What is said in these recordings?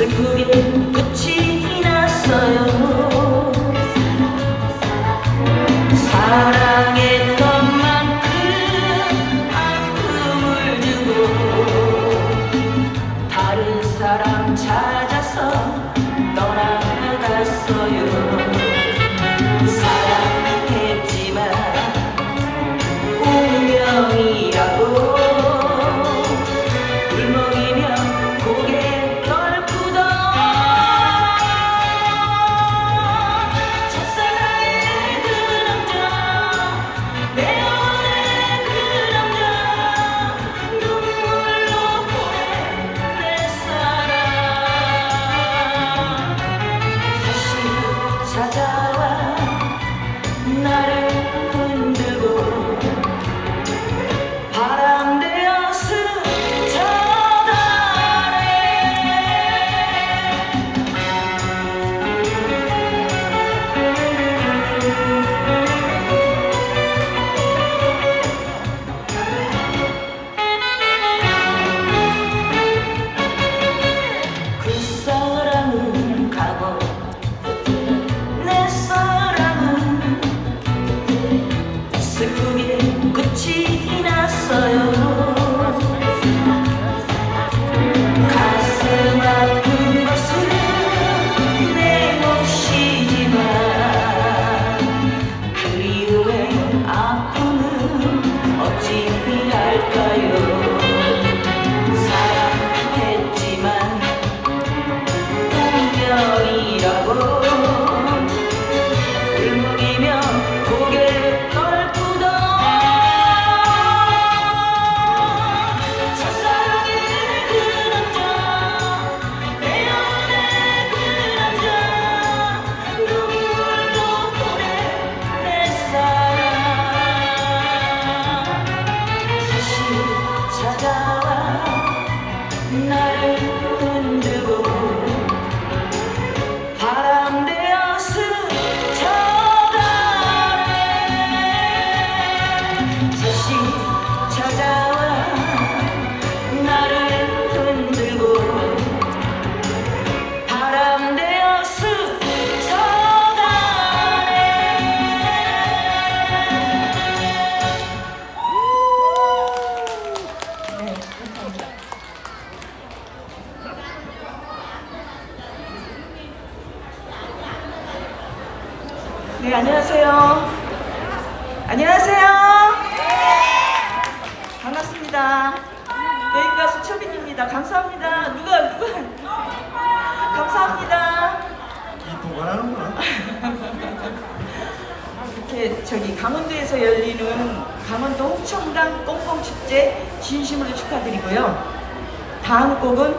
secluded 이렇게 저기 강원도에서 열리는 강원도 홍천강 꽁꽁축제 진심으로 축하드리고요. 다음 곡은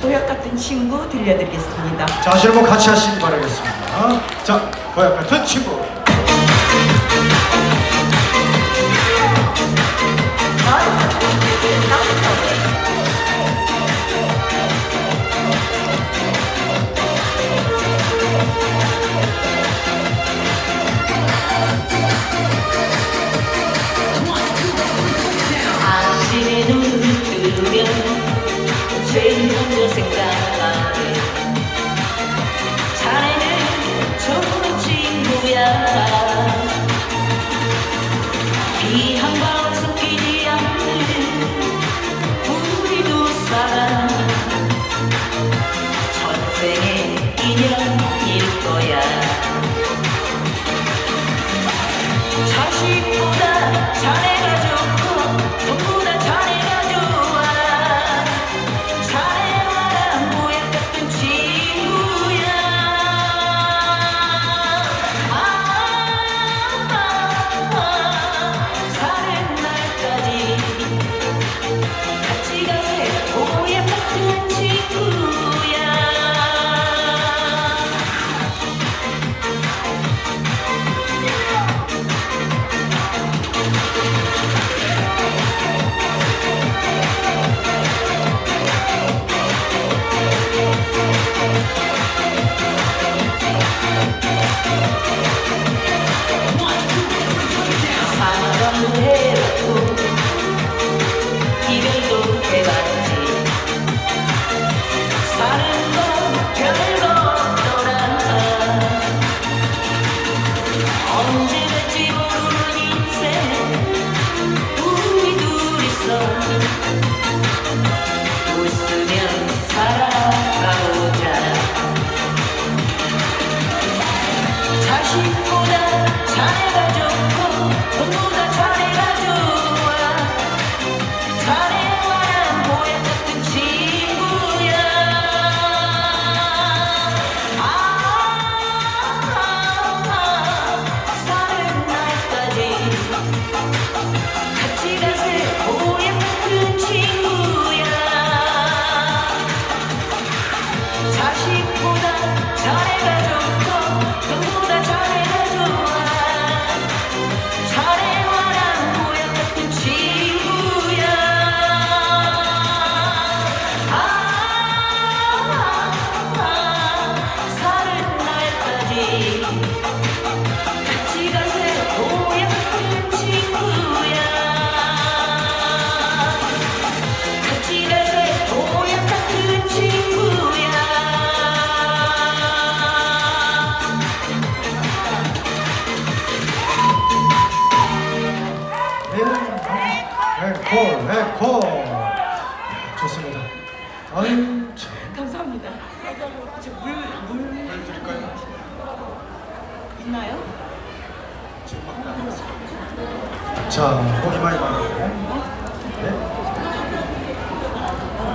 도약 같은 친구 들려드리겠습니다. 자, 실무 같이 하시기 바라겠습니다. 자, 도약 같은 친구. 아,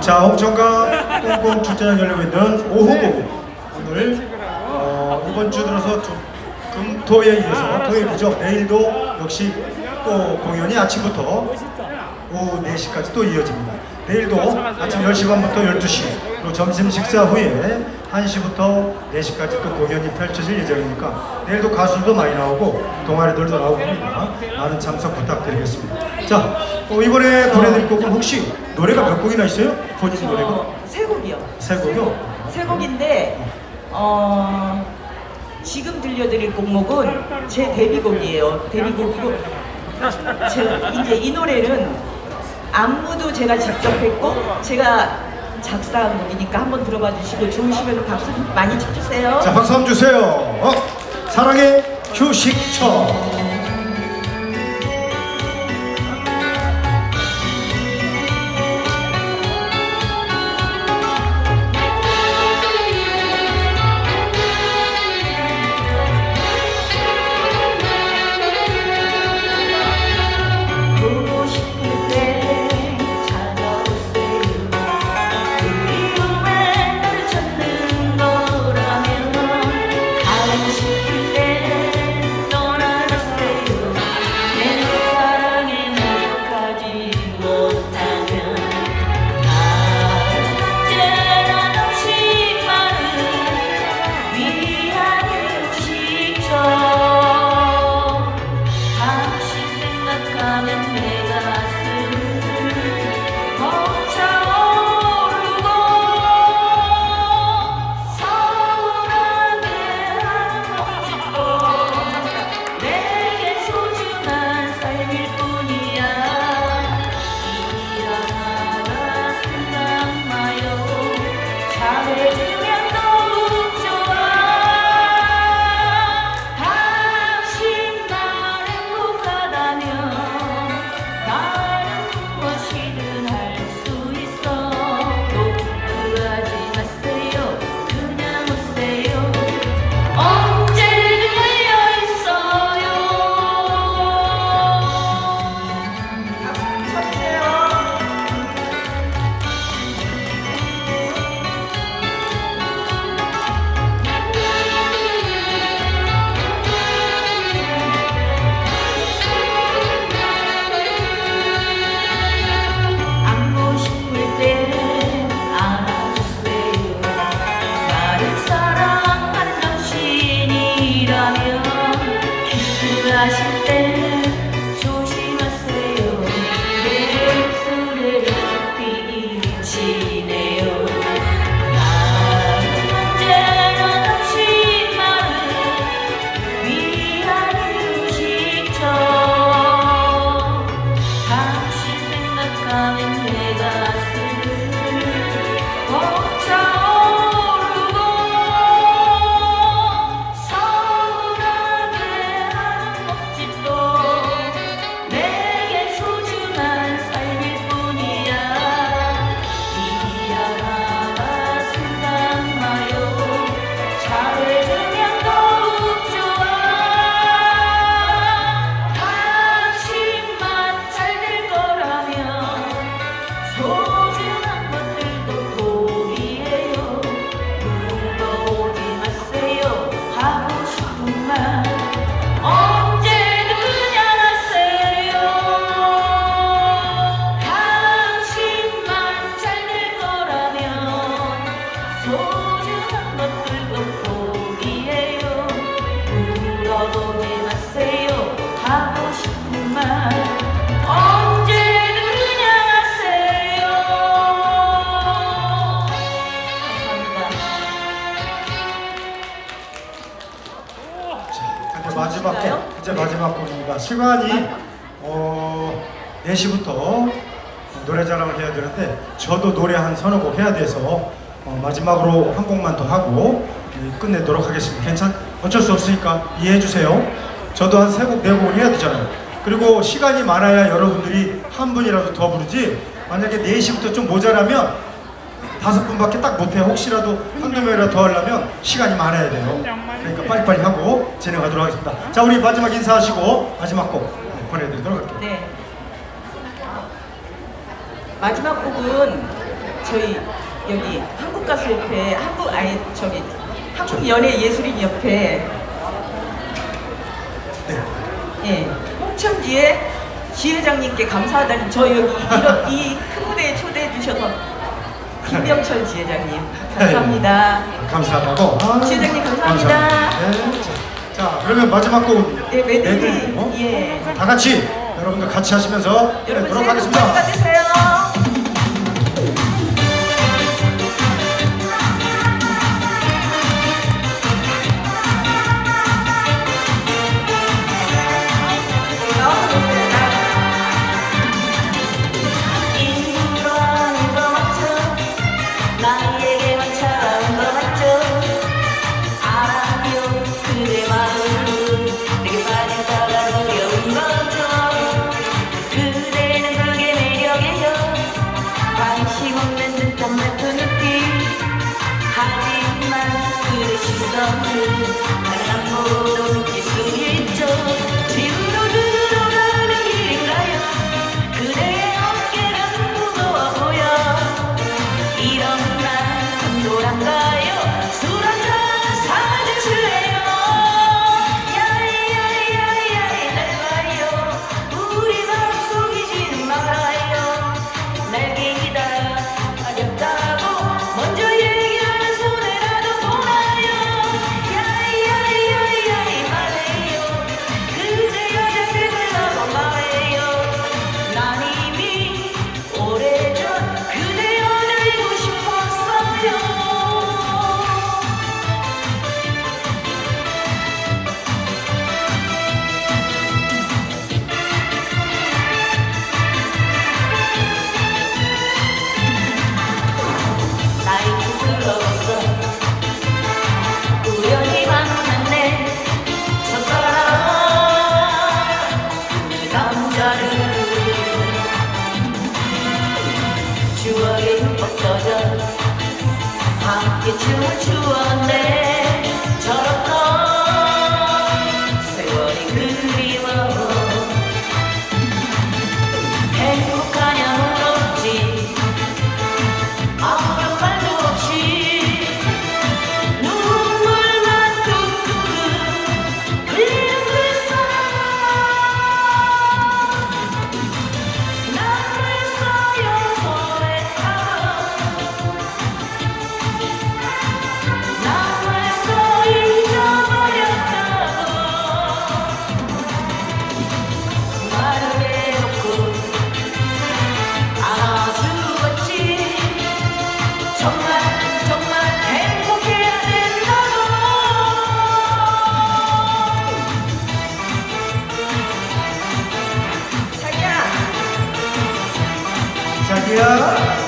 자, 홍천강 꽁꽁 축제장 열리고 있는 오후고 오늘 어, 이번 주 들어서 좀 금토에 이어서 토요일이죠. 내일도 역시 또 공연이 아침부터 오후 4시까지 또 이어집니다. 내일도 아침 10시 반부터 12시 그리고 점심 식사 후에 1시부터 4시까지 또 공연이 펼쳐질 예정이니까 내일도 가수도 많이 나오고 동아리들도 나오고 합니다. 많은 참석 부탁드리겠습니다. 자, 어, 이번에 보내드릴 곡은 혹시 노래가 몇 곡이나 있어요? 본인 노래가? 어, 세 곡이요. 세 곡이요? 세 곡인데 어, 지금 들려드릴 곡목은 제 데뷔곡이에요. 데뷔곡이고 제, 이제 이 노래는 안무도 제가 직접 했고 제가 작사한 곡이니까 한번 들어봐 주시고 좋으시면 박수 많이 쳐주세요. 자, 박수 한번 주세요. 어? 사랑의 휴식처. 시간이 어, 4시부터 노래 자랑을 해야 되는데 저도 노래 한 서너 곡 해야 돼서 어, 마지막으로 한 곡만 더 하고 예, 끝내도록 하겠습니다. 괜찮? 어쩔 수 없으니까 이해해 주세요. 저도 한 세 곡, 네 곡을 해야 되잖아요. 그리고 시간이 많아야 여러분들이 한 분이라도 더 부르지 만약에 4시부터 좀 모자라면 다섯 분밖에 딱 못해요. 혹시라도 한두 명이라도 더 하려면 시간이 많아야 돼요. 그러니까 빨리빨리 하고 진행하도록 하겠습니다. 자, 우리 마지막 인사하시고 마지막 곡 보내드리도록 할게요. 네. 마지막 곡은 저희 여기 한국 가수협회 한국 아니 저기 한국 연예 예술인협회 네. 예 홍천지의 지회장님께 감사하다는 저 여기 이런 이 큰 무대에 초대해 주셔서 김병철 지회장님 감사합니다. 감사하다고. 아, 지회장님 감사합니다. 네. 자, 자, 그러면 마지막 곡은 네 메들리 어? 예 다 같이 여러분들 같이 하시면서 여러분 새해 복 많이 하겠습니다. 받으세요. 함께 춤을 추었네 자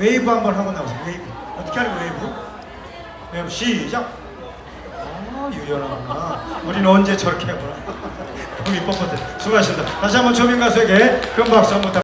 웨이브 한번 하고 나오세요. 웨이브 어떻게 하는 거 웨이브? 웨이브 시작. 아 유연하구나. 우리는 언제 저렇게 해보나? 너무 이뻤거든. 수고하셨습니다. 다시 한번 조민 가수에게 큰 박수 한번 부탁.